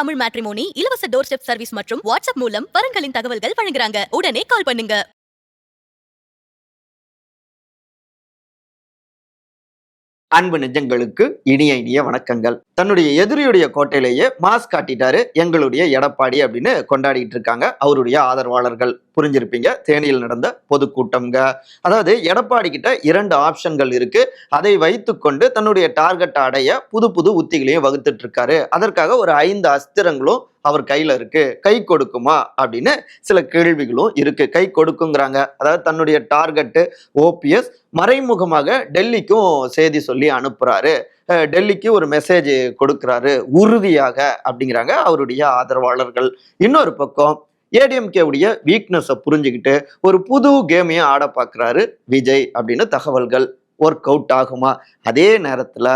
Tamil matrimony இலவச door step service மற்றும் WhatsApp மூலம் வரன்களின் தகவல்கள் வழங்குறாங்க. உடனே கால் பண்ணுங்க. அன்பு நெஞ்சங்களுக்கு இனிய இனிய வணக்கங்கள். தன்னுடைய எதிரியுடைய கோட்டையிலேயே மாஸ் காட்டிட்டாரு எங்களுடைய எடப்பாடி அப்படின்னு கொண்டாடிட்டு இருக்காங்க அவருடைய ஆதரவாளர்கள். புரிஞ்சிருப்பீங்க தேனியில் நடந்த பொதுக்கூட்டம்ங்க. அதாவது எடப்பாடி கிட்ட இரண்டு ஆப்ஷன்கள் இருக்கு. அதை வைத்துக்கொண்டு தன்னுடைய டார்கெட் அடைய புது புது உத்திகளையும் வகுத்துட்டு இருக்காரு. அதற்காக ஒரு ஐந்து அஸ்திரங்களும் அவர் கையில இருக்கு. கை கொடுக்குமா? அப்படின்னு சில கேள்விகளும் இருக்கு. கை கொடுக்குங்கிறாங்க. அதாவது தன்னுடைய டார்கெட்டு ஓபிஎஸ் மறைமுகமாக டெல்லிக்கும் செய்தி சொல்லி அனுப்புறாரு. டெல்லிக்கு ஒரு மெசேஜ் கொடுக்குறாரு. உறுதியாக அப்படிங்கிறாங்க அவருடைய ஆதரவாளர்கள். இன்னொரு பக்கம் ஏடிஎம்கே உடைய வீக்னஸை புரிஞ்சுக்கிட்டு ஒரு புது கேமையும் ஆட பார்க்குறாரு விஜய் அப்படின்னு தகவல்கள். ஒர்க் அவுட் ஆகுமா? அதே நேரத்தில்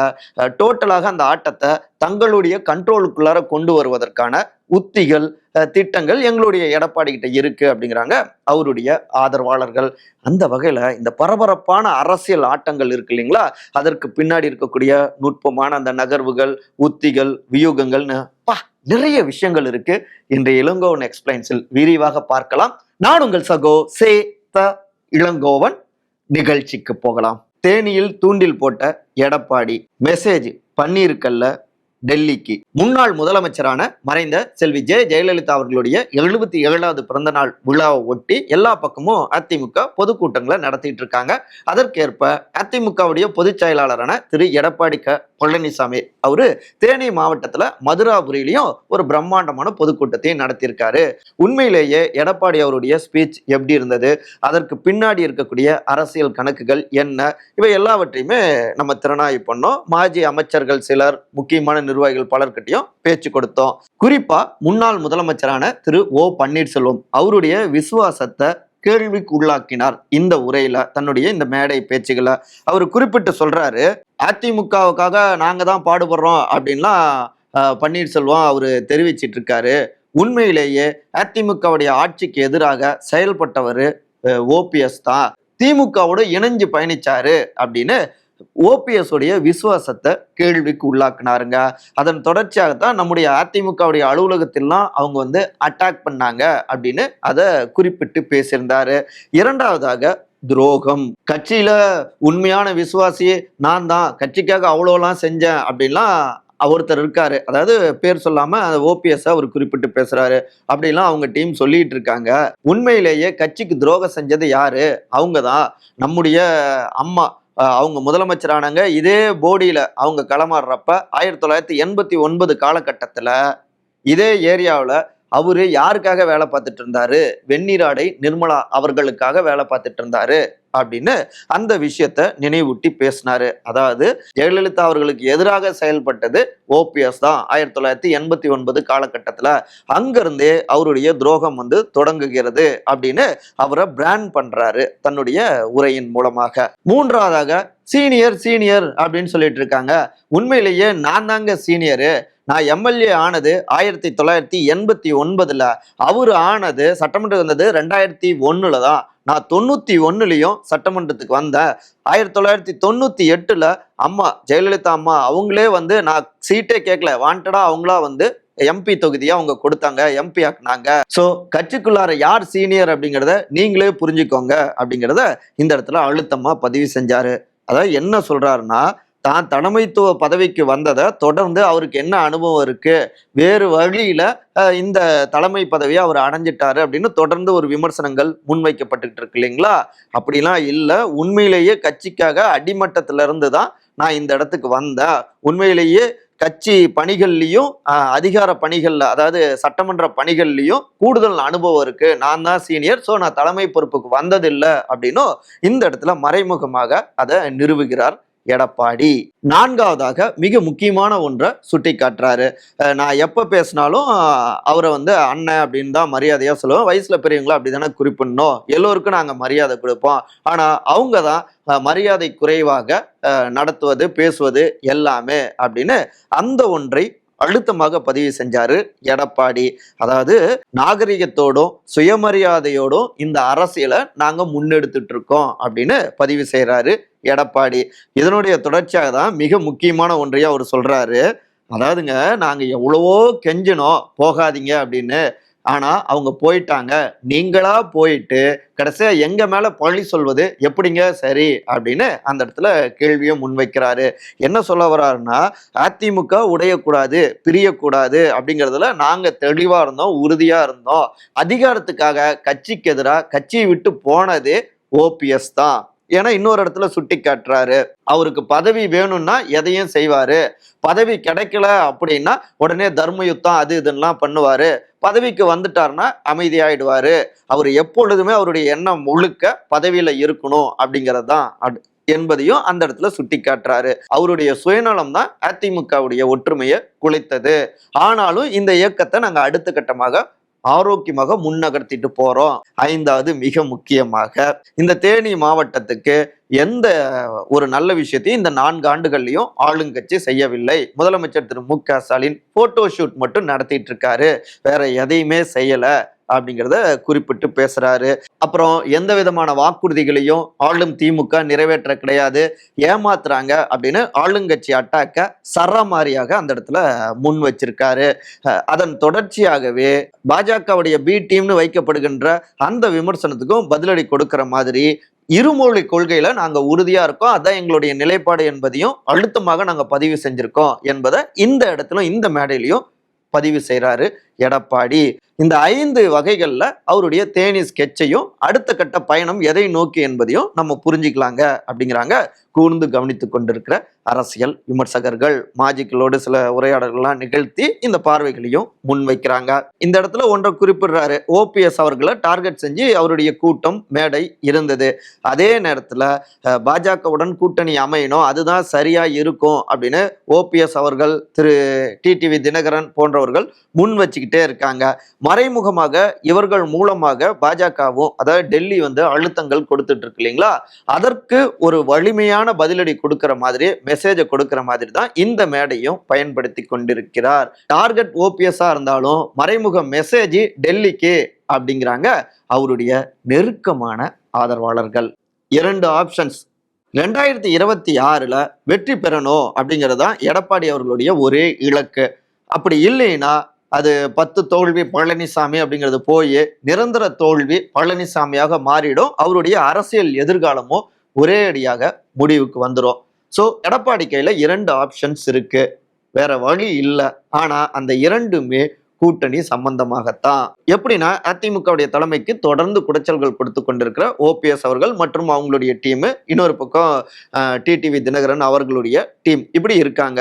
டோட்டலாக அந்த ஆட்டத்தை தங்களுடைய கண்ட்ரோலுக்குள்ளார கொண்டு வருவதற்கான உத்திகள் திட்டங்கள் எங்களுடைய எடப்பாடி கிட்ட இருக்கு அப்படிங்கிறாங்க அவருடைய ஆதரவாளர்கள். அந்த வகையில் இந்த பரபரப்பான அரசியல் ஆட்டங்கள் இருக்கு இல்லைங்களா? அதற்கு பின்னாடி இருக்கக்கூடிய நுட்பமான அந்த நகர்வுகள் உத்திகள் வியூகங்கள்னு பா நிறைய விஷயங்கள் இருக்கு. இன்றைய இளங்கோவன் எக்ஸ்பிளைன்ஸில் விரிவாக பார்க்கலாம். நான் உங்கள் சகோ சே த இளங்கோவன். நிகழ்ச்சிக்கு போகலாம். தேனியில் தூண்டில் போட்ட எடப்பாடி மெசேஜ் பன்னீருக்கல்ல டெல்லிக்கு. முன்னாள் முதலமைச்சரான மறைந்த செல்வி ஜெ. ஜெயலலிதா அவர்களுடைய எழுபத்தி ஏழாவது பிறந்த நாள் விழாவை ஒட்டி எல்லா பக்கமும் அதிமுக பொதுக்கூட்டங்களை நடத்திட்டு இருக்காங்க. அதற்கேற்ப அதிமுகவுடைய பொதுச் செயலாளரான திரு. எடப்பாடி க. பழனிசாமி அவரு தேனி மாவட்டத்துல மதுராபுரியிலையும் ஒரு பிரம்மாண்டமான பொதுக்கூட்டத்தையும் நடத்தியிருக்காரு. உண்மையிலேயே எடப்பாடி அவருடைய ஸ்பீச் எப்படி இருந்தது? அதற்கு பின்னாடி இருக்கக்கூடிய அரசியல் கணக்குகள் என்ன? இவை எல்லாவற்றையுமே நம்ம திறனாய்வு பண்ணோம். மாஜி அமைச்சர்கள் சிலர் முக்கியமான நிர்வாகிகள் பலர்கிட்டையும் பேச்சு கொடுத்தோம். குறிப்பா முன்னாள் முதலமைச்சரான திரு ஓ பன்னீர்செல்வம் அவருடைய விசுவாசத்தை கேள்விக்கு உள்ளாக்கினார் இந்த உரையில தன்னுடைய இந்த மேடை பேச்சுகளை. அவர் குறிப்பிட்டு சொல்றாரு அதிமுகவுக்காக நாங்க தான் பாடுபடுறோம் அப்படின்லாம் பன்னீர்செல்வம் அவர் தெரிவிச்சிட்டு இருக்காரு உண்மையிலேயே அதிமுகவுடைய ஆட்சிக்கு எதிராக செயல்பட்டவர் ஓபிஎஸ் தான். திமுகவோட இணைஞ்சு பயணிச்சாரு அப்படின்னு ஓபிஎஸ் உடைய விசுவாசத்தை கேள்விக்கு உள்ளாக்குனாருங்க. அதன் தொடர்ச்சியாகத்தான் நம்முடைய அதிமுகவுடைய அலுவலகத்திலாம் அவங்க வந்து அட்டாக் பண்ணாங்க அப்படின்னு அதை குறிப்பிட்டு பேசியிருந்தாரு. இரண்டாவதாக துரோகம். கட்சியில உண்மையான விசுவாசி நான் தான் கட்சிக்காக அவ்வளோலாம் செஞ்சேன் அப்படின்லாம் ஒருத்தர் இருக்காரு. அதாவது பேர் சொல்லாம ஓபிஎஸ் அவர் குறிப்பிட்டு பேசுறாரு. அப்படிலாம் அவங்க டீம் சொல்லிட்டு இருக்காங்க. உண்மையிலேயே கட்சிக்கு துரோகம் செஞ்சது யாரு? அவங்க தான் நம்முடைய அம்மா அவங்க முதலமைச்சரானாங்க இதே போடியில் அவங்க களமாடுறப்ப ஆயிரத்தி தொள்ளாயிரத்தி எண்பத்தி ஒன்பது காலகட்டத்தில் இதே ஏரியாவில் அவரு யாருக்காக வேலை பார்த்துட்டு இருந்தாரு வெந்நீராடை நிர்மலா அவர்களுக்காக வேலை பார்த்துட்டு இருந்தாரு அப்படின்னு அந்த விஷயத்த நினைவூட்டி பேசினாரு. அதாவது ஜெயலலிதா அவர்களுக்கு எதிராக செயல்பட்டது ஓபிஎஸ் தான். ஆயிரத்தி தொள்ளாயிரத்தி எண்பத்தி ஒன்பது காலகட்டத்தில் அங்கிருந்தே அவருடைய துரோகம் வந்து தொடங்குகிறது அப்படின்னு அவரை பிராண்ட் பண்றாரு தன்னுடைய உரையின் மூலமாக. மூன்றாவதாக சீனியர் சீனியர் அப்படின்னு சொல்லிட்டு இருக்காங்க உண்மையிலேயே நான் தாங்க சீனியரு நான் எம்எல்ஏ ஆனது ஆயிரத்தி தொள்ளாயிரத்தி எண்பத்தி ஒன்பதுல. அவர் ஆனது சட்டமன்றம் வந்தது ரெண்டாயிரத்தி ஒன்னுல தான். நான் தொண்ணூத்தி ஒண்ணுலயும் சட்டமன்றத்துக்கு வந்தேன். ஆயிரத்தி தொள்ளாயிரத்தி தொண்ணூத்தி எட்டுல அம்மா ஜெயலலிதா அம்மா அவங்களே வந்து நான் சீட்டே கேட்கல. வாண்டடா அவங்களா வந்து எம்பி தொகுதியை அவங்க கொடுத்தாங்க. எம்பி ஆக்குனாங்க. ஸோ கட்சிக்குள்ளார யார் சீனியர் அப்படிங்கிறத நீங்களே புரிஞ்சுக்கோங்க அப்படிங்கிறத இந்த இடத்துல அழுத்தமா பதிவு செஞ்சாரு. அதாவது என்ன சொல்கிறாருன்னா தான் தலைமைத்துவ பதவிக்கு வந்ததை தொடர்ந்து அவருக்கு என்ன அனுபவம் இருக்குது வேறு வழியில் இந்த தலைமை பதவியை அவர் அடைஞ்சிட்டாரு அப்படின்னு தொடர்ந்து ஒரு விமர்சனங்கள் முன்வைக்கப்பட்டுக்கிட்டு இருக்கு இல்லைங்களா? அப்படிலாம் இல்லை. உண்மையிலேயே கட்சிக்காக அடிமட்டத்திலிருந்து தான் நான் இந்த இடத்துக்கு வந்தேன். உண்மையிலேயே கட்சி பணிகள்லையும் அதிகார பணிகளில் அதாவது சட்டமன்ற பணிகள்லையும் கூடுதல் அனுபவம் இருக்கு. நான் தான் சீனியர் ஸோ நான் தலைமை பொறுப்புக்கு வந்ததில்லை அப்படின்னும் இந்த இடத்துல மறைமுகமாக அதை நிறுவுகிறார். எடப்பாடி. நான்காவதாக மிக முக்கியமான ஒன்றை சுட்டி காட்டுறாரு நான் எப்போ பேசினாலும் அவரை வந்து அண்ணன் அப்படின்னு தான் மரியாதையாக சொல்லுவோம் வயசில் பெரியவங்கள அப்படி தானே குறிப்பிடணும். எல்லோருக்கும் நாங்கள் மரியாதை கொடுப்போம். ஆனால் அவங்க தான் மரியாதை குறைவாக நடத்துவது பேசுவது எல்லாமே அப்படின்னு அந்த ஒன்றை அழுத்தமாக பதிவு செஞ்சாரு எடப்பாடி. அதாவது நாகரிகத்தோடும் சுயமரியாதையோடும் இந்த அரசியலை நாங்க முன்னெடுத்துட்டு இருக்கோம் அப்படின்னு பதிவு செய்யறாரு எடப்பாடி. இதனுடைய தொடர்ச்சியாக தான் மிக முக்கியமான ஒன்றையும் அவர் சொல்றாரு. அதாவதுங்க நாங்க எவ்வளவோ கெஞ்சினோம் போகாதீங்க அப்படின்னு. ஆனால் அவங்க போயிட்டாங்க. நீங்களா போயிட்டு கடைசியாக எங்கள் மேலே பழி சொல்வது எப்படிங்க? சரி அப்படின்னு அந்த இடத்துல கேள்வியை முன்வைக்கிறாரு. என்ன சொல்ல வர்றாருன்னா அதிமுக உடையக்கூடாது பிரியக்கூடாது அப்படிங்கிறதுல நாங்கள் தெளிவாக இருந்தோம் உறுதியாக இருந்தோம். அதிகாரத்துக்காக கட்சிக்கு எதிராக கட்சியை விட்டு போனது ஓபிஎஸ் தான். ஏன்னா இன்னொரு இடத்துல சுட்டி காட்டுறாரு. அவருக்கு பதவி வேணும்னா எதையும் செய்வாரு. பதவி கிடைக்கல அப்படின்னா உடனே தர்ம யுத்தம் அது இதெல்லாம் பண்ணுவாரு. பதவிக்கு வந்துட்டாருன்னா அமைதியாயிடுவாரு. அவர் எப்பொழுதுமே அவருடைய எண்ணம் முழுக்க பதவியில இருக்கணும் அப்படிங்கிறது தான் அட்- என்பதையும் அந்த இடத்துல சுட்டி காட்டுறாரு. அவருடைய சுயநலம் தான் அதிமுகவுடைய ஒற்றுமையை குலைத்தது. ஆனாலும் இந்த இயக்கத்தை நாங்கள் அடுத்த கட்டமாக ஆரோக்கியமாக முன்னகர்த்திட்டு போறோம். ஐந்தாவது மிக முக்கியமாக இந்த தேனி மாவட்டத்துக்கு எந்த ஒரு நல்ல விஷயத்தையும் இந்த நான்கு ஆண்டுகள்லையும் ஆளுங்கட்சி செய்யவில்லை. முதலமைச்சர் திரு மு க ஸ்டாலின் போட்டோ ஷூட் மட்டும் நடத்திட்டு இருக்காரு. வேற எதையுமே செய்யலை. அப்படிங்கிறத குறிப்பிட்டு பேசுறாரு. அப்புறம் எந்த விதமான வாக்குறுதிகளையும் ஆளும் திமுக நிறைவேற்ற கிடையாது. ஏமாத்துறாங்க அப்படின்னு ஆளுங்கட்சி அட்டாக்க சரமாரியாக அந்த இடத்துல முன் வச்சிருக்காரு. அதன் தொடர்ச்சியாகவே பாஜகவுடைய பி டீம்னு வைக்கப்படுகின்ற அந்த விமர்சனத்துக்கும் பதிலடி கொடுக்கிற மாதிரி இருமொழி கொள்கையில நாங்க உறுதியா இருக்கோம். அதான் எங்களுடைய நிலைப்பாடு என்பதையும் அழுத்தமாக நாங்க பதிவு செஞ்சிருக்கோம் என்பதை இந்த இடத்துல இந்த மேடையிலையும் பதிவு செய்கிறாரு எடப்பாடி. இந்த ஐந்து வகைகளில் அவருடைய தேனி ஸ்கெட்சையும் அடுத்த கட்ட பயணம் எதை நோக்கி என்பதையும் நம்ம புரிஞ்சுக்கலாங்க அப்படிங்கிறாங்க. கூர்ந்து கவனித்து கொண்டிருக்கிற அரசியல் விமர்சகர்கள் மாஜிக்கலோடு சில உரையாடல்கள்லாம் நிகழ்த்தி இந்த பார்வைகளையும் முன்வைக்கிறாங்க. இந்த இடத்துல ஒன்றை குறிப்பிடுறாரு. ஓபிஎஸ் அவர்களை டார்கெட் செஞ்சு அவருடைய கூட்டம் மேடை இருந்தது. அதே நேரத்துல பாஜகவுடன் கூட்டணி அமையணும் அதுதான் சரியா இருக்கும் அப்படின்னு ஓபிஎஸ் அவர்கள் திரு டிடிவி தினகரன் போன்றவர்கள் முன் வச்சுக்கிட்டே இருக்காங்க. மறைமுகமாக இவர்கள் மூலமாக பாஜகவும் அதாவது டெல்லி வந்து அழுத்தங்கள் கொடுத்துட்டு இருக்கு இல்லைங்களா? அதற்கு ஒரு வலிமையான பதிலடி கொடுக்கிற மாதிரி மெசேஜை கொடுக்குற மாதிரி தான் இந்த மேடையும் பயன்படுத்தி கொண்டிருக்கிறார். டார்கெட் ஓபிஎஸ்ஸாக இருந்தாலும் மறைமுக மெசேஜ் டெல்லிக்கு அப்படிங்கிறாங்க அவருடைய நெருக்கமான ஆதரவாளர்கள். இரண்டு ஆப்ஷன்ஸ் ரெண்டாயிரத்தி இருபத்தி ஆறில் வெற்றி பெறணும் அப்படிங்கிறது தான் எடப்பாடி அவர்களுடைய ஒரே இலக்கு. அப்படி இல்லைன்னா அது பத்து தோல்வி பழனிசாமி அப்படிங்கிறது போய் நிரந்தர தோல்வி பழனிசாமியாக மாறிடும். அவருடைய அரசியல் எதிர்காலமும் ஒரே அடியாக முடிவுக்கு வந்துடும் ஸோ எடப்பாடி கையில் இரண்டு ஆப்ஷன்ஸ் இருக்கு. வேற வழி இல்லை. ஆனால் அந்த இரண்டுமே கூட்டணி சம்பந்தமாகத்தான். எப்படின்னா அதிமுகவுடைய தலைமைக்கு தொடர்ந்து குடைச்சல்கள் கொடுத்து கொண்டிருக்கிற ஓபிஎஸ் அவர்கள் மற்றும் அவங்களுடைய டீம் இன்னொரு பக்கம் டிடிவி தினகரன் அவர்களுடைய டீம் இப்படி இருக்காங்க.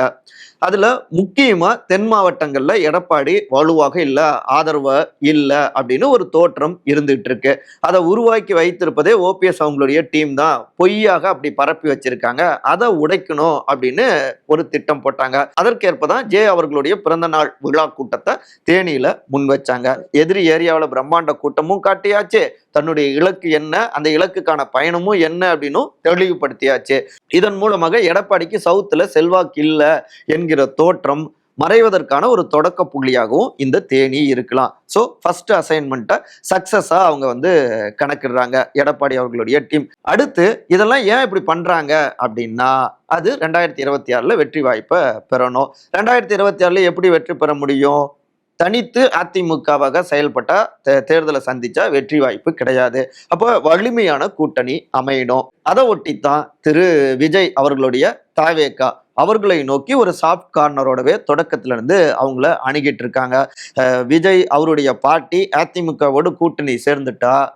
அதுல முக்கியமா தென் மாவட்டங்கள்ல எடப்பாடி வலுவாக இல்ல ஆதரவு இல்ல அப்படின்னு ஒரு தோற்றம் இருந்துட்டு இருக்கு அதை உருவாக்கி வைத்திருப்பதே ஓபிஎஸ் அவங்களுடைய டீம் தான். பொய்யாக அப்படி பரப்பி வச்சிருக்காங்க. அதை உடைக்கணும் அப்படின்னு ஒரு திட்டம் போட்டாங்க. அதற்கேற்ப தான் ஜே அவர்களுடைய பிறந்த நாள் விழா கூட்டத்தை தேனியில முன் வச்சாங்க எதிரி ஏரியாவில் பிரம்மாண்ட கூட்டமும் காட்டியாச்சு. தன்னுடைய இலக்கு என்ன அந்த இலக்குக்கான பயணமும் என்ன அப்படின்னும் தெளிவுபடுத்தியாச்சு. இதன் மூலமாக எடப்பாடிக்கு சவுத்துல செல்வாக்கு இல்லை என்கிற தோற்றம் மறைவதற்கான ஒரு தொடக்க புள்ளியாகவும் இந்த தேனி இருக்கலாம். ஸோ ஃபர்ஸ்ட் அசைன்மெண்ட்டை சக்ஸஸாக அவங்க வந்து கணக்கிடுறாங்க எடப்பாடி அவர்களுடைய டீம் அடுத்து இதெல்லாம் ஏன் இப்படி பண்ணுறாங்க அப்படின்னா அது ரெண்டாயிரத்தி இருபத்தி ஆறில் வெற்றி வாய்ப்பை பெறணும். ரெண்டாயிரத்தி இருபத்தி ஆறில் எப்படி வெற்றி பெற முடியும்? தனித்து அதிமுகவாக செயல்பட்டா தே- தேர்தலை சந்திச்சா வெற்றி வாய்ப்பு கிடையாது. அப்போ வலிமையான கூட்டணி அமையணும். அதை ஒட்டித்தான் திரு. விஜய் அவர்களுடைய தாவேக்கா அவர்களை நோக்கி ஒரு சாஃப்ட் கார்னரோடவே தொடக்கத்திலிருந்து அவங்கள அணுகிட்டு இருக்காங்க. விஜய் அவருடைய பார்ட்டி அதிமுகவோடு கூட்டணி சேர்ந்துட்டா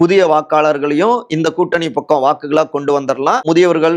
புதிய வாக்காளர்களையும் இந்த கூட்டணி பக்கம் வாக்குகளாக கொண்டு வந்துடலாம் முதியவர்கள்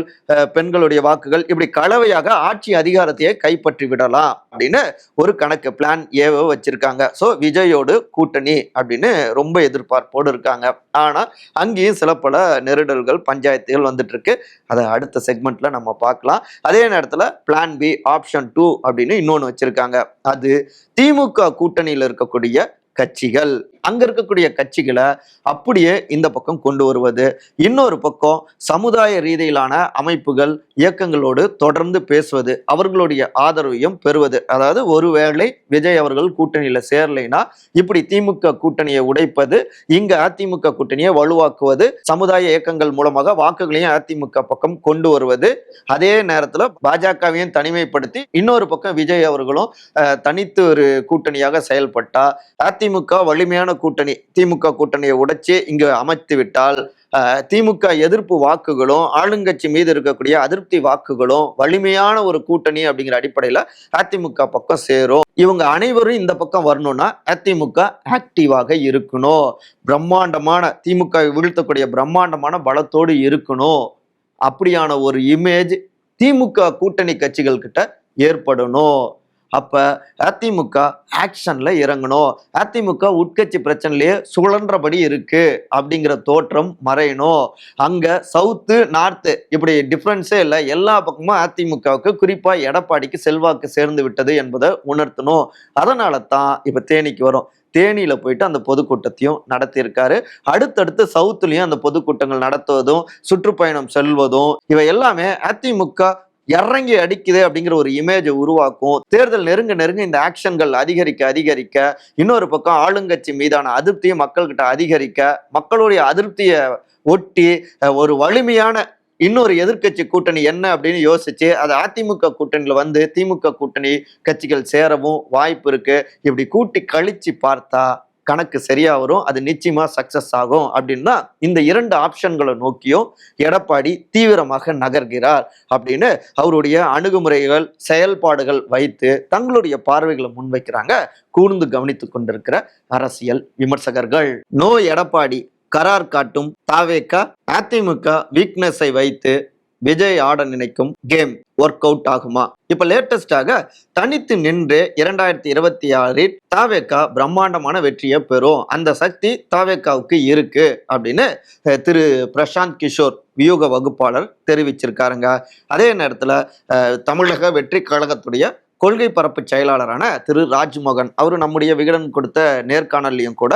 பெண்களுடைய வாக்குகள் இப்படி கலவையாக ஆட்சி அதிகாரத்தையே கைப்பற்றி விடலாம் அப்படின்னு ஒரு கணக்கு பிளான் ஏவோ வச்சிருக்காங்க. ஸோ விஜயோடு கூட்டணி அப்படின்னு ரொம்ப எதிர்பார்ப்போடு இருக்காங்க. ஆனால் அங்கேயும் சில பல நெருடல்கள் பஞ்சாயத்துகள் வந்துட்டு இருக்கு அதை அடுத்த செக்மெண்ட்ல நம்ம பார்க்கலாம். அதே நேரத்தில் பிளான் பி ஆப்ஷன் டூ அப்படின்னு இன்னொன்று வச்சிருக்காங்க. அது திமுக கூட்டணியில் இருக்கக்கூடிய கட்சிகள். அங்க இருக்கக்கூடிய கட்சிகளை அப்படியே இந்த பக்கம் கொண்டு வருவது. இன்னொரு பக்கம் சமுதாய ரீதியிலான அமைப்புகள் இயக்கங்களோடு தொடர்ந்து பேசுவது அவர்களுடைய ஆதரவையும் பெறுவது. அதாவது ஒருவேளை விஜய் அவர்கள் கூட்டணியில சேரலைன்னா இப்படி திமுக கூட்டணியை உடைப்பது இங்க அதிமுக கூட்டணியை வலுவாக்குவது சமுதாய இயக்கங்கள் மூலமாக வாக்குகளையும் அதிமுக பக்கம் கொண்டு வருவது. அதே நேரத்துல பாஜகவையும் தனிமைப்படுத்தி இன்னொரு பக்கம் விஜய் அவர்களும் தனித்து ஒரு கூட்டணியாக செயல்பட்டா அதிமுக வலிமையான கூட்டணி திமுக கூட்டணியை உடைச்சு இங்கு அமைத்து விட்டால் திமுக எதிர்ப்பு வாக்குகளும் ஆளுங்கட்சி மீது இருக்கக்கூடிய அதிருப்தி வாக்குகளும் வலிமையான ஒரு கூட்டணி அப்படிங்கிற அடிப்படையில் அதிமுக பக்கம் சேரும். இவங்க அனைவரும் இந்த பக்கம் வரணும்னா அதிமுக ஆக்டிவாக இருக்கணும். பிரம்மாண்டமான திமுக வீழ்த்தக்கூடிய பிரம்மாண்டமான பலத்தோடு இருக்கணும். அப்படியான ஒரு இமேஜ் திமுக கூட்டணி கட்சிகள் கிட்ட ஏற்படணும். அப்போ அதிமுக ஆக்ஷனில் இறங்கணும். அதிமுக உட்கட்சி பிரச்சனையிலேயே சுழன்றபடி இருக்குது அப்படிங்கிற தோற்றம் மறையணும். அங்கே சவுத்து நார்த்து இப்படி டிஃப்ரென்ஸே இல்லை. எல்லா பக்கமும் அதிமுகவுக்கு குறிப்பாக எடப்பாடிக்கு செல்வாக்கு சேர்ந்து விட்டது என்பதை உணர்த்தணும். அதனால தான் இப்போ தேனிக்கு வரும். தேனியில போயிட்டு அந்த பொதுக்கூட்டத்தையும் நடத்தியிருக்காரு. அடுத்தடுத்து சவுத்துலயும் அந்த பொதுக்கூட்டங்கள் நடத்துவதும் சுற்றுப்பயணம் செல்வதும் இவை எல்லாமே அதிமுக இறங்கி அடிக்குது அப்படிங்கிற ஒரு இமேஜை உருவாக்கும். தேர்தல் நெருங்க நெருங்க இந்த ஆக்ஷன்கள் அதிகரிக்க அதிகரிக்க இன்னொரு பக்கம் ஆளுங்கட்சி மீதான அதிருப்தியை மக்கள்கிட்ட அதிகரிக்க மக்களுடைய அதிருப்தியை ஒட்டி ஒரு வலிமையான இன்னொரு எதிர்க்கட்சி கூட்டணி என்ன அப்படின்னு யோசிச்சு அது அதிமுக கூட்டணியில வந்து திமுக கூட்டணி கட்சிகள் சேரவும் வாய்ப்பு இருக்கு. இப்படி கூட்டி கழிச்சு பார்த்தா கணக்கு சரியா வரும் அது நிச்சயமா சக்சஸ் ஆகும் அப்படின்னா இந்த இரண்டு ஆப்ஷன்களை நோக்கியும் எடப்பாடி தீவிரமாக நகர்கிறார் அப்படின்னு அவருடைய அணுகுமுறைகள் செயல்பாடுகள் வைத்து தங்களுடைய பார்வைகளை முன்வைக்கிறாங்க கூர்ந்து கவனித்து கொண்டிருக்கிற அரசியல் விமர்சகர்கள். நோ எடப்பாடி கரார் காட்டும் தாவேக்கா அதிமுக வீக்னஸை வைத்து விஜய் ஆட நினைக்கும் கேம் ஒர்க் அவுட் ஆகுமா? இப்ப லேட்டஸ்டாக தனித்து நின்று இரண்டாயிரத்தி இருபத்தி ஆறில் தாவேக்கா பிரம்மாண்டமான வெற்றியை பெறும். அந்த சக்தி தாவேக்காவுக்கு இருக்கு அப்படின்னு திரு பிரசாந்த் கிஷோர் வியூக வகுப்பாளர் தெரிவிச்சிருக்காருங்க. அதே நேரத்துல தமிழக வெற்றி கழகத்துடைய கொள்கை பரப்பு செயலாளரான திரு ராஜ்மோகன் அவர் நம்முடைய விகடன் கொடுத்த நேர்காணல்லையும் கூட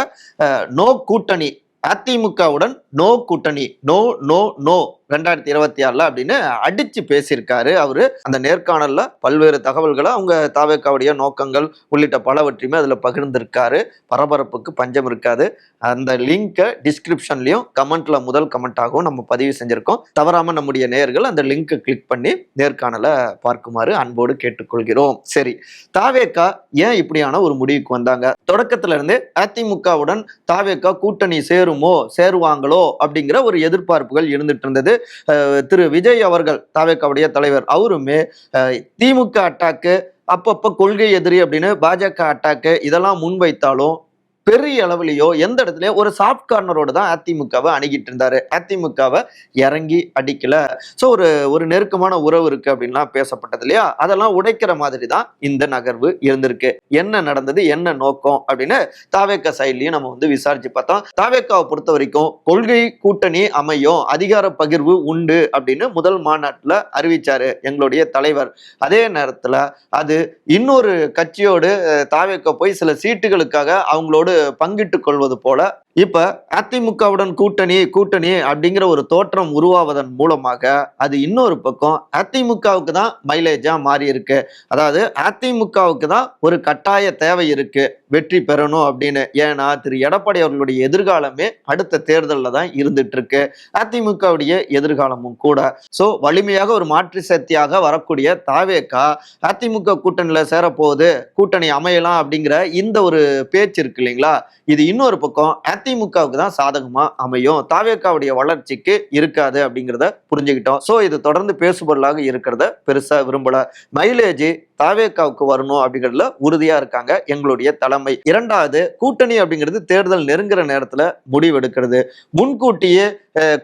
நோ கூட்டணி அதிமுகவுடன் நோ கூட்டணி நோ நோ நோ ரெண்டாயிரத்தி இருபத்தி ஆறில் அப்படின்னு அடித்து பேசியிருக்காரு. அவர் அந்த நேர்காணலில் பல்வேறு தகவல்களை அவங்க தாவேக்காவுடைய நோக்கங்கள் உள்ளிட்ட பலவற்றையுமே அதில் பகிர்ந்திருக்காரு. பரபரப்புக்கு பஞ்சம் இருக்காது. அந்த லிங்கை டிஸ்கிரிப்ஷன்லையும் கமெண்ட்ல முதல் கமெண்ட்டாகவும் நம்ம பதிவு செஞ்சுருக்கோம். தவறாமல் நம்முடைய நேயர்கள் அந்த லிங்க்கை கிளிக் பண்ணி நேர்காணலை பார்க்குமாறு அன்போடு கேட்டுக்கொள்கிறோம். சரி தாவேக்கா ஏன் இப்படியான ஒரு முடிவுக்கு வந்தாங்க? தொடக்கத்துல இருந்து அதிமுகவுடன் தாவேக்கா கூட்டணி சேருமோ சேருவாங்களோ அப்படிங்கிற ஒரு எதிர்பார்ப்புகள் இருந்துட்டு இருந்தது. திரு விஜய் அவர்கள் தாவேக்காவுடைய தலைவர். அவருமே அஹ் திமுக அட்டாக்கு அப்பப்போ கொள்கை எதிரி அப்படின்னு பாஜக அட்டாக்கு இதெல்லாம் முன்வைத்தாலும் பெரிய அளவுலையோ எந்த இடத்துலயோ ஒரு சாஃப்ட் கார்னரோட தான் அதிமுகவை அணுகிட்டு இருந்தாரு. அதிமுகவை இறங்கி அடிக்கல. ஸோ ஒரு ஒரு நெருக்கமான உறவு இருக்கு அப்படின்லாம் பேசப்பட்டது இல்லையா? அதெல்லாம் உடைக்கிற மாதிரி தான் இந்த நகர்வு இருந்திருக்கு. என்ன நடந்தது என்ன நோக்கம் அப்படின்னு தாவேக்கா சைட்லயும் நம்ம வந்து விசாரிச்சு பார்த்தோம். தாவேக்காவை பொறுத்த வரைக்கும் கொள்கை கூட்டணி அமையும் அதிகார பகிர்வு உண்டு அப்படின்னு முதல் மாநாட்டில் அறிவிச்சாரு எங்களுடைய தலைவர். அதே நேரத்தில் அது இன்னொரு கட்சியோடு அஹ், தாவேக்கா போய் சில சீட்டுகளுக்காக அவங்களோடு பங்கிட்டுக் கொள்வது போல இப்ப அதிமுகவுடன் கூட்டணி கூட்டணி அப்படிங்கிற ஒரு தோற்றம் உருவாவதன் மூலமாக அது இன்னொரு பக்கம் அதிமுகவுக்கு தான் மைலேஜா மாறி இருக்கு. அதாவது அதிமுகவுக்கு தான் ஒரு கட்டாய தேவை இருக்கு. வெற்றி பெறணும் அப்படின்னு. ஏன்னா திரு எடப்பாடி அவர்களுடைய எதிர்காலமே அடுத்த தேர்தலில் தான் இருந்துட்டு இருக்கு. அதிமுகவுடைய எதிர்காலமும் கூட. ஸோ வலிமையாக ஒரு மாற்று சக்தியாக வரக்கூடிய தாவேக்கா அதிமுக கூட்டணியில் சேரப்போகுது. கூட்டணி அமையலாம் அப்படிங்கிற இந்த ஒரு பேச்சு இருக்கு இல்லைங்களா? இது இன்னொரு பக்கம் அதிமுகவுக்கு தான் சாதகமா அமையும். தாவேக்காவுடைய வளர்ச்சிக்கு இருக்காது அப்படிங்கிறத புரிஞ்சுக்கிட்டோம். ஸோ இது தொடர்ந்து பேசுபொருளாக இருக்கிறத பெருசா விரும்பல. மைலேஜ் தாவேக்காவுக்கு வரணும் அப்படிங்கிறதுல உறுதியா இருக்காங்க எங்களுடைய தலைமை. இரண்டாவது கூட்டணி அப்படிங்கிறது தேர்தல் நெருங்குற நேரத்துல முடிவெடுக்கிறது முன்கூட்டியே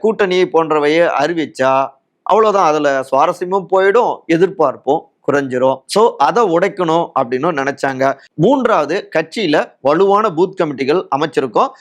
கூட்டணி போன்றவையை அறிவிச்சா அவ்வளோதான் அதில் சுவாரஸ்யமும் போயிடும் எதிர்பார்ப்பும் குறைஞ்சிரும். ஸோ அதை உடைக்கணும் அப்படின்னு நினைச்சாங்க. மூன்றாவது கட்சியில வலுவான பூத் கமிட்டிகள் அமைச்சிருக்கோம்.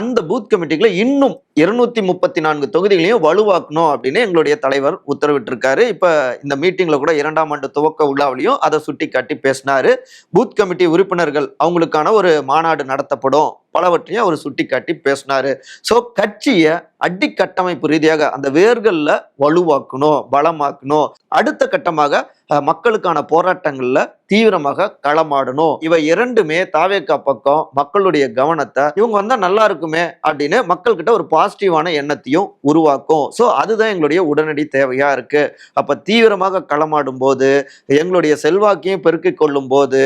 அந்த பூத் கமிட்டிகளை இன்னும் இருநூத்தி முப்பத்தி நான்கு தொகுதிகளையும் வலுவாக்கணும் அப்படின்னு எங்களுடைய தலைவர் உத்தரவிட்டிருக்காரு. இப்ப இந்த மீட்டிங்ல கூட இரண்டாம் ஆண்டு துவக்க விழாவிலையும் அதை சுட்டி காட்டி பேசினாரு. பூத் கமிட்டி உறுப்பினர்கள் அவங்களுக்கான ஒரு மாநாடு நடத்தப்படும். பலவற்றையும் அவர் சுட்டி காட்டி பேசினாரு. ஸோ கட்சியை அடிக்கட்டமைப்பு ரீதியாக அந்த வேர்களில் வலுவாக்கணும் பலமாக்கணும். அடுத்த கட்டமாக மக்களுக்கான போராட்டங்கள்ல தீவிரமாக களமாடணும். இவை இரண்டுமே தாவேக்கா பக்கம் மக்களுடைய கவனத்தை இவங்க வந்தா நல்லா இருக்குமே அப்படின்னு மக்கள்கிட்ட ஒரு பாசிட்டிவான எண்ணத்தையும் உருவாக்கும். ஸோ அதுதான் எங்களுடைய உடனடி தேவையா இருக்கு. அப்ப தீவிரமாக களமாடும் போது எங்களுடைய செல்வாக்கையும் பெருக்கிக் கொள்ளும் போது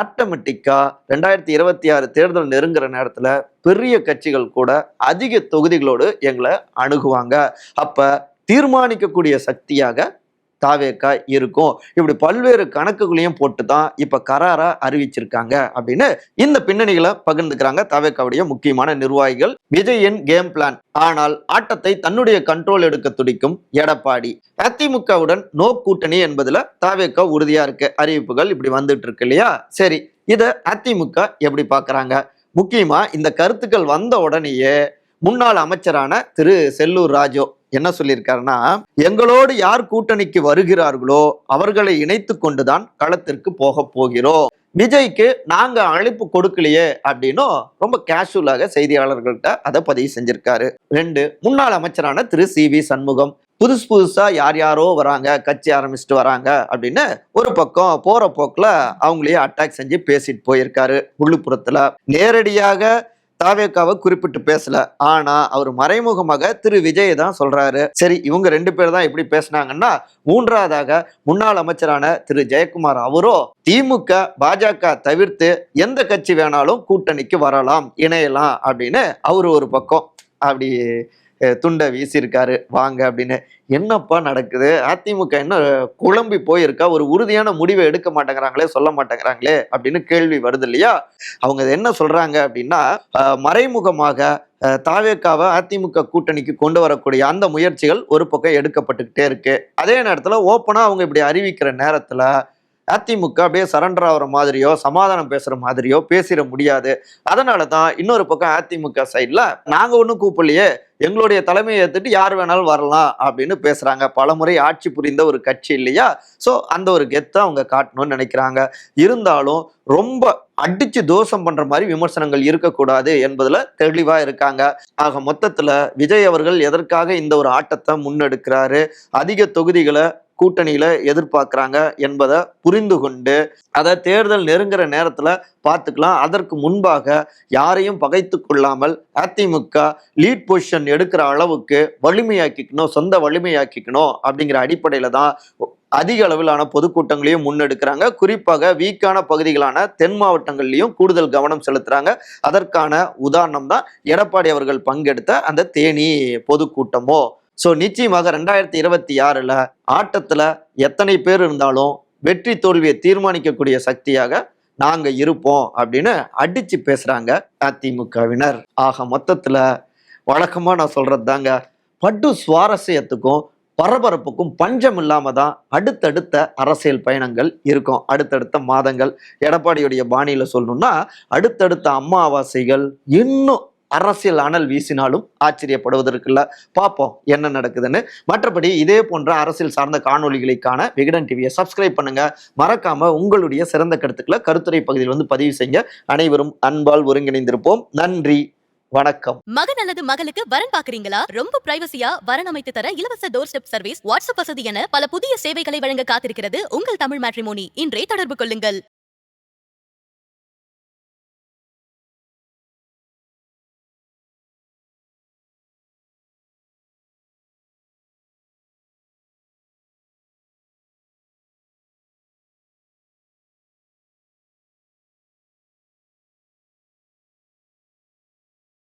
ஆட்டோமேட்டிக்காக ரெண்டாயிரத்தி இருபத்தி ஆறு தேர்தல் நெருங்குற நேரத்தில் பெரிய கட்சிகள் கூட அதிக தொகுதிகளோடு எங்களை அணுகுவாங்க. அப்போ தீர்மானிக்கக்கூடிய சக்தியாக தாவேக்கா இருக்கும். இப்படி பல்வேறு கணக்குகளையும் போட்டு தான் இப்போ கராரா அறிவிச்சிருக்காங்க அப்படின்னு இந்த பின்னணிகளை பகிர்ந்துக்கிறாங்க தாவேக்காவுடைய முக்கியமான நிர்வாகிகள் விஜயின் கேம் பிளான் ஆனால் ஆட்டத்தை தன்னுடைய கண்ட்ரோல் எடுக்க துடிக்கும் எடப்பாடி. அதிமுகவுடன் நோ கூட்டணி என்பதுல தாவேக்கா உறுதியா இருக்கு. அறிவிப்புகள் இப்படி வந்துட்டு இருக்கு இல்லையா? சரி இதை அதிமுக எப்படி பாக்குறாங்க? முக்கியமா இந்த கருத்துக்கள் வந்த உடனேயே முன்னாள் அமைச்சரான திரு செல்லூர் ராஜோ என்ன சொல்லியிருக்காருன்னா எங்களோடு யார் கூட்டணிக்கு வருகிறார்களோ அவர்களை இணைத்து கொண்டுதான் களத்திற்கு போக போகிறோம். விஜய்க்கு நாங்க அழைப்பு கொடுக்கலையே அப்படின்னும் ரொம்ப கேஷுவலாக செய்தியாளர்கள்ட்ட அதை பதிவு செஞ்சிருக்காரு. ரெண்டு முன்னாள் அமைச்சரான திரு சி வி சண்முகம் புதுசு புதுசா யார் யாரோ வராங்க கட்சி ஆரம்பிச்சுட்டு வராங்க அப்படின்னு ஒரு பக்கம் போற போக்குல அவங்களையே அட்டாக் செஞ்சு பேசிட்டு போயிருக்காரு. உள்ளுப்புறத்துல நேரடியாக தாவேக்காவை குறிப்பிட்டு பேசல. ஆனா அவர் மறைமுகமாக திரு விஜய் தான் சொல்றாரு. சரி இவங்க ரெண்டு பேர் தான் எப்படி பேசுனாங்கன்னா மூன்றாவதாக முன்னாள் அமைச்சரான திரு ஜெயக்குமார் அவரோ திமுக பாஜக தவிர்த்து எந்த கட்சி வேணாலும் கூட்டணிக்கு வரலாம் இணையலாம் அப்படின்னு அவர் ஒரு பக்கம். அப்படி துண்டை வீசியிருக்காரு. வாங்க அப்படின்னு. என்னப்பா நடக்குது? அதிமுக என்ன குழம்பி போயிருக்கா? ஒரு உறுதியான முடிவை எடுக்க மாட்டேங்கிறாங்களே சொல்ல மாட்டேங்கிறாங்களே அப்படின்னு கேள்வி வருது இல்லையா? அவங்க என்ன சொல்றாங்க அப்படின்னா மறைமுகமாக தாவேக்காவை அதிமுக கூட்டணிக்கு கொண்டு வரக்கூடிய அந்த முயற்சிகள் ஒரு பக்கம் எடுக்கப்பட்டுக்கிட்டே இருக்கு. அதே நேரத்தில் ஓப்பனாக அவங்க இப்படி அறிவிக்கிற நேரத்தில் அதிமுக அப்படியே சரண்டர் ஆகிற மாதிரியோ சமாதானம் பேசுகிற மாதிரியோ பேசிட முடியாது. அதனால தான் இன்னொரு பக்கம் அதிமுக சைடில் நாங்கள் ஒன்றும் கூப்பிடலையே எங்களுடைய தலைமையை ஏற்றுட்டு யார் வேணாலும் வரலாம் அப்படின்னு பேசுகிறாங்க பலமுறை ஆட்சி புரிந்த ஒரு கட்சி இல்லையா? ஸோ அந்த ஒரு கெத்தை அவங்க காட்டணும்னு நினைக்கிறாங்க. இருந்தாலும் ரொம்ப அடிச்சு தோஷம் பண்ற மாதிரி விமர்சனங்கள் இருக்கக்கூடாது என்பதுல தெளிவா இருக்காங்க. ஆக மொத்தத்துல விஜய் அவர்கள் எதற்காக இந்த ஒரு ஆட்டத்தை முன்னெடுக்கிறாரு? அதிக தொகுதிகளை கூட்டணியில எதிர்பார்க்கிறாங்க என்பதை புரிந்து கொண்டு அதை தேர்தல் நெருங்குற நேரத்துல பார்த்துக்கலாம். அதற்கு முன்பாக யாரையும் பகைத்து கொள்ளாமல் அதிமுக லீட் பொசிஷன் எடுக்கிற அளவுக்கு வலிமையாக்கிக்கணும் சொந்த வலிமையாக்கிக்கணும் அப்படிங்கிற அடிப்படையில தான் அதிக அளவிலான பொதுக்கூட்டங்களையும் முன்னெடுக்கிறாங்க. குறிப்பாக வீக்கான பகுதிகளான தென் மாவட்டங்கள்லையும் கூடுதல் கவனம் செலுத்துறாங்க. அதற்கான உதாரணம் தான் எடப்பாடி அவர்கள் பங்கெடுத்த அந்த தேனி பொதுக்கூட்டமோ ஸோ நிச்சயமாக ரெண்டாயிரத்தி இருபத்தி ஆறில் ஆட்டத்தில் எத்தனை பேர் இருந்தாலும் வெற்றி தோல்வியை தீர்மானிக்கக்கூடிய சக்தியாக நாங்கள் இருப்போம் அப்படின்னு அடித்து பேசுகிறாங்க அதிமுகவினர். ஆக மொத்தத்தில் வழக்கமாக நான் சொல்கிறது தாங்க பட்டு சுவாரஸ்யத்துக்கும் பரபரப்புக்கும் பஞ்சம் இல்லாமல் தான் அடுத்தடுத்த அரசியல் பயணங்கள் இருக்கும். அடுத்தடுத்த மாதங்கள் எடப்பாடியுடைய பாணியில் சொல்லணும்னா அடுத்தடுத்த அமாவாசைகள் இன்னும் அரசியல் அனல் வீசினாலும் ஆச்சரியப்படுவதற்குல்ல பார்ப்போம் என்ன நடக்குதுன்னு. மற்றபடி இதே போன்ற அரசியல் சார்ந்த காணொளிகளுக்கான விகடன் டிவியை சப்ஸ்கிரைப் பண்ணுங்க. மறக்காம உங்களுடைய சிறந்த கருத்துக்களை கருத்துரை பகுதியில் வந்து பதிவு செய்ய அனைவரும் அன்பால் ஒருங்கிணைந்திருப்போம். நன்றி வணக்கம். மகன் அல்லது மகளுக்கு வரன் பாக்குறீங்களா ரொம்ப பிரைவசியா வரன் அமைத்து தர இலவச டோர் ஸ்டெப் சர்வீஸ் வாட்ஸ்அப் வசதி என பல புதிய சேவைகளை வழங்க காத்திருக்கிறது உங்கள் தமிழ் மேட்ரிமோனி இன்றே தொடர்பு கொள்ளுங்கள்.